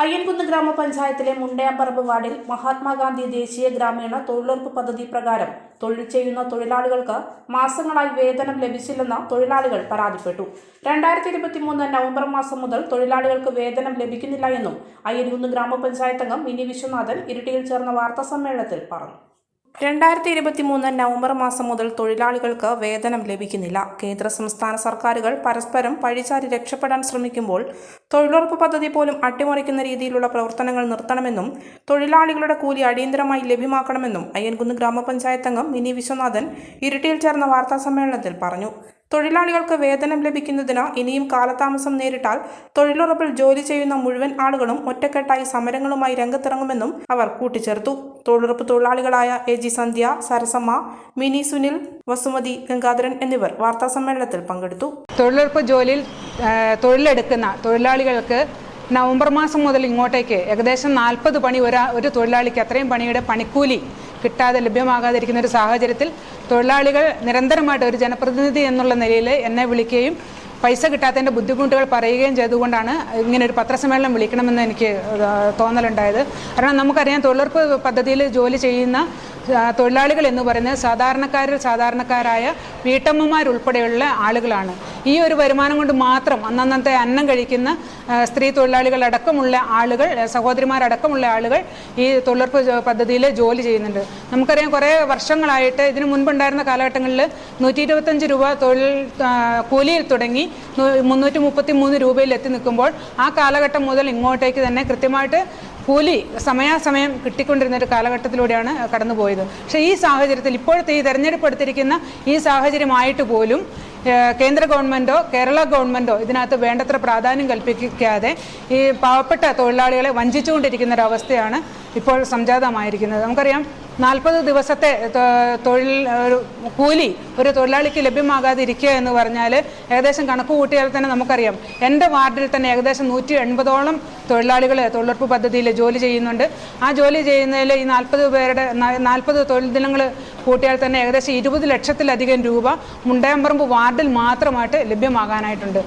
അയ്യൻകുന്ന് ഗ്രാമപഞ്ചായത്തിലെ മുണ്ടയാമ്പറമ്പ് വാർഡിൽ മഹാത്മാഗാന്ധി ദേശീയ ഗ്രാമീണ തൊഴിലുറപ്പ് പദ്ധതി പ്രകാരം തൊഴിൽ ചെയ്യുന്ന തൊഴിലാളികൾക്ക് മാസങ്ങളായി വേതനം ലഭിച്ചില്ലെന്ന് തൊഴിലാളികൾ പരാതിപ്പെട്ടു. രണ്ടായിരത്തി ഇരുപത്തിമൂന്ന് നവംബർ മാസം മുതൽ തൊഴിലാളികൾക്ക് വേതനം ലഭിക്കുന്നില്ല എന്നും അയ്യൻകുന്ന് ഗ്രാമപഞ്ചായത്തംഗം മിനി വിശ്വനാഥൻ ഇരിട്ടിയിൽ ചേർന്ന വാർത്താ സമ്മേളനത്തിൽ പറഞ്ഞു. രണ്ടായിരത്തി ഇരുപത്തി മൂന്ന് നവംബർ മാസം മുതൽ തൊഴിലാളികൾക്ക് വേതനം ലഭിക്കുന്നില്ല. കേന്ദ്ര സംസ്ഥാന സർക്കാരുകൾ പരസ്പരം പഴിചാരി രക്ഷപ്പെടാൻ ശ്രമിക്കുമ്പോൾ തൊഴിലുറപ്പ് പദ്ധതി പോലും അട്ടിമറിക്കുന്ന രീതിയിലുള്ള പ്രവർത്തനങ്ങൾ നിർത്തണമെന്നും തൊഴിലാളികളുടെ കൂലി അടിയന്തരമായി ലഭ്യമാക്കണമെന്നും അയ്യൻകുന്ന് ഗ്രാമപഞ്ചായത്ത് അംഗം മിനി വിശ്വനാഥൻ ഇരിട്ടിയിൽ ചേർന്ന വാർത്താസമ്മേളനത്തിൽ പറഞ്ഞു. തൊഴിലാളികൾക്ക് വേതനം ലഭിക്കുന്നതിന് ഇനിയും കാലതാമസം നേരിട്ടാൽ തൊഴിലുറപ്പിൽ ജോലി ചെയ്യുന്ന മുഴുവൻ ആളുകളും ഒറ്റക്കെട്ടായി സമരങ്ങളുമായി രംഗത്തിറങ്ങുമെന്നും അവർ കൂട്ടിച്ചേർത്തു. തൊഴിലുറപ്പ് തൊഴിലാളികളായ എ ജി സന്ധ്യ സരസമ്മ മിനി സുനിൽ വസുമതി ഗംഗാധരൻ എന്നിവർ വാർത്താസമ്മേളനത്തിൽ പങ്കെടുത്തു. തൊഴിലുറപ്പ് ജോലിയിൽ തൊഴിലെടുക്കുന്ന തൊഴിലാളികൾക്ക് നവംബർ മാസം മുതൽ ഇങ്ങോട്ടേക്ക് ഏകദേശം നാൽപ്പത് പണി ഒരാ ഒരു തൊഴിലാളിക്ക് അത്രയും പണിയുടെ പണിക്കൂലി കിട്ടാതെ ലഭ്യമാകാതിരിക്കുന്ന ഒരു സാഹചര്യത്തിൽ തൊഴിലാളികൾ നിരന്തരമായിട്ട് ഒരു ജനപ്രതിനിധി എന്നുള്ള നിലയിൽ എന്നെ വിളിക്കുകയും പൈസ കിട്ടാത്തതിന്റെ ബുദ്ധിമുട്ടുകൾ പറയുകയും ചെയ്തുകൊണ്ടാണ് ഇങ്ങനെ ഒരു പത്രസമ്മേളനം വിളിക്കണമെന്ന് എനിക്ക് തോന്നലുണ്ടായത്. കാരണം നമുക്കറിയാം തൊഴിലുറപ്പ് പദ്ധതിയിൽ ജോലി ചെയ്യുന്ന തൊഴിലാളികൾ എന്ന് പറയുന്നത് സാധാരണക്കാരിൽ സാധാരണക്കാരായ വീട്ടമ്മമാരുൾപ്പെടെയുള്ള ആളുകളാണ്. ഈ ഒരു വരുമാനം കൊണ്ട് മാത്രം അന്നന്നത്തെ അന്നം കഴിക്കുന്ന സ്ത്രീ തൊഴിലാളികൾ അടക്കമുള്ള ആളുകൾ സഹോദരിമാരടക്കമുള്ള ആളുകൾ ഈ തൊഴിലുറപ്പ് പദ്ധതിയിൽ ജോലി ചെയ്യുന്നുണ്ട്. നമുക്കറിയാം കുറേ വർഷങ്ങളായിട്ട് ഇതിനു മുൻപുണ്ടായിരുന്ന കാലഘട്ടങ്ങളിൽ നൂറ്റി ഇരുപത്തഞ്ച് രൂപ തൊഴിൽ കൂലിയിൽ തുടങ്ങി മുന്നൂറ്റി മുപ്പത്തി മൂന്ന് രൂപയിൽ എത്തി നിൽക്കുമ്പോൾ ആ കാലഘട്ടം മുതൽ ഇങ്ങോട്ടേക്ക് തന്നെ കൃത്യമായിട്ട് കൂലി സമയാസമയം കിട്ടിക്കൊണ്ടിരുന്ന ഒരു കാലഘട്ടത്തിലൂടെയാണ് കടന്നുപോയത്. പക്ഷേ ഈ സാഹചര്യത്തിൽ ഇപ്പോഴത്തെ ഈ തെരഞ്ഞെടുപ്പ് എടുത്തിരിക്കുന്ന ഈ സാഹചര്യമായിട്ട് പോലും കേന്ദ്ര ഗവൺമെന്റോ കേരള ഗവൺമെന്റോ ഇതിനകത്ത് വേണ്ടത്ര പ്രാധാന്യം കൽപ്പിക്കാതെ ഈ പാവപ്പെട്ട തൊഴിലാളികളെ വഞ്ചിച്ചുകൊണ്ടിരിക്കുന്ന ഒരു അവസ്ഥയാണ് ഇപ്പോൾ സംജാതമായിരിക്കുന്നത്. നമുക്കറിയാം നാൽപ്പത് ദിവസത്തെ തൊഴിൽ ഒരു കൂലി ഒരു തൊഴിലാളിക്ക് ലഭ്യമാകാതിരിക്കുക എന്ന് പറഞ്ഞാൽ ഏകദേശം കണക്ക് കൂട്ടിയാൽ തന്നെ നമുക്കറിയാം. എന്റെ വാർഡിൽ തന്നെ ഏകദേശം നൂറ്റി എൺപതോളം തൊഴിലാളികൾ തൊഴിലുറപ്പ് പദ്ധതിയിൽ ജോലി ചെയ്യുന്നുണ്ട്. ആ ജോലി ചെയ്യുന്നതിൽ ഈ നാൽപ്പത് പേരുടെ നാൽപ്പത് തൊഴിൽ ദിനങ്ങൾ കൂട്ടിയാൽ തന്നെ ഏകദേശം ഇരുപത് ലക്ഷത്തിലധികം രൂപ മുണ്ടയമ്പറമ്പ് വാർഡിൽ മാത്രമായിട്ട് ലഭ്യമാകാനായിട്ടുണ്ട്.